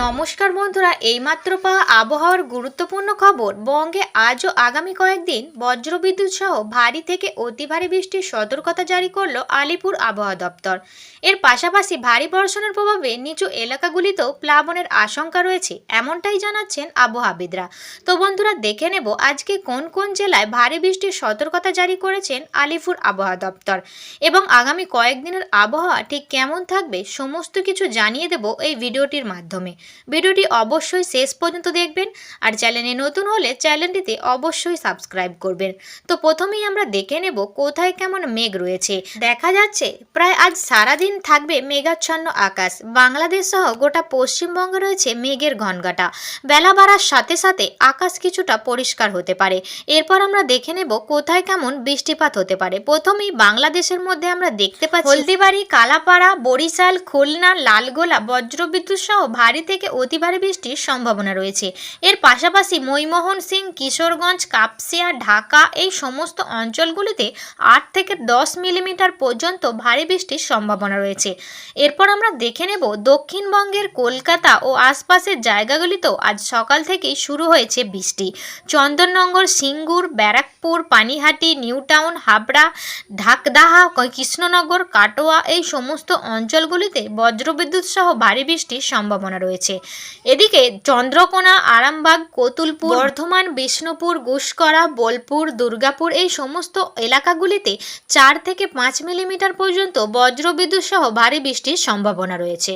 নমস্কার বন্ধুরা, এইমাত্র পাওয়া আবহাওয়ার গুরুত্বপূর্ণ খবর। বঙ্গে আজও আগামী কয়েকদিন বজ্রবিদ্যুৎ সহ ভারী থেকে অতি ভারী বৃষ্টির সতর্কতা জারি করল আলিপুর আবহাওয়া দপ্তর। এর পাশাপাশি ভারী বর্ষণের প্রভাবে নিচু এলাকাগুলিতেও প্লাবনের আশঙ্কা রয়েছে, এমনটাই জানাচ্ছেন আবহাওয়াবিদরা। তো বন্ধুরা, দেখে নেব আজকে কোন কোন জেলায় ভারী বৃষ্টির সতর্কতা জারি করেছেন আলিপুর আবহাওয়া দপ্তর। এবং আগামী কয়েকদিনের আবহাওয়া ঠিক কেমন থাকবে সমস্ত কিছু জানিয়ে দেব এই ভিডিওটির মাধ্যমে। ভিডিওটি অবশ্যই শেষ পর্যন্ত দেখবেন আর চ্যানেলে নতুন হলে চ্যানেলটিতে অবশ্যই সাবস্ক্রাইব করবেন। তো প্রথমেই আমরা দেখে নেব কোথায় কেমন মেঘ রয়েছে। দেখা যাচ্ছে প্রায় আজ সারাদিন থাকবে মেঘাচ্ছন্ন আকাশ। বাংলাদেশ সহ গোটা পশ্চিমবঙ্গে রয়েছে মেঘের ঘনঘাটা। বেলা বাড়ার সাথে সাথে আকাশ কিছুটা পরিষ্কার হতে পারে। এরপর আমরা দেখে নেব কোথায় কেমন বৃষ্টিপাত হতে পারে। প্রথমেই বাংলাদেশের মধ্যে আমরা দেখতে পাচ্ছি হলদিবাড়ি, কালাপাড়া, বরিশাল, খুলনা, লালগোলা, বজ্রবিদ্যুৎ সহ ভারী থেকে অতি ভারী বৃষ্টির সম্ভাবনা রয়েছে। এর পাশাপাশি মৈমোহন সিং কিশোরগঞ্জ, কাপসিয়া, ঢাকা এই সমস্ত অঞ্চলগুলিতে আট থেকে দশ মিলিমিটার পর্যন্ত ভারী বৃষ্টির সম্ভাবনা রয়েছে। এরপর আমরা দেখে নেব দক্ষিণবঙ্গের কলকাতা ও আশপাশের জায়গাগুলিতেও আজ সকাল থেকেই শুরু হয়েছে বৃষ্টি। চন্দননগর, সিঙ্গুর, ব্যারাকপুর, পানিহাটি নিউ টাউন হাবড়া, ঢাকদাহা, কৃষ্ণনগর, কাটোয়া এই সমস্ত অঞ্চলগুলিতে বজ্রবিদ্যুৎ সহ ভারী বৃষ্টির সম্ভাবনা রয়েছে এদিকে চন্দ্রকোনা আরামবাগ কতুলপুর বর্ধমান বিষ্ণুপুর গুসকরা বোলপুর দুর্গাপুর এই সমস্ত এলাকাগুলিতে চার থেকে পাঁচ মিলিমিটার পর্যন্ত বজ্রবিদ্যুৎ সহ ভারী বৃষ্টির সম্ভাবনা রয়েছে।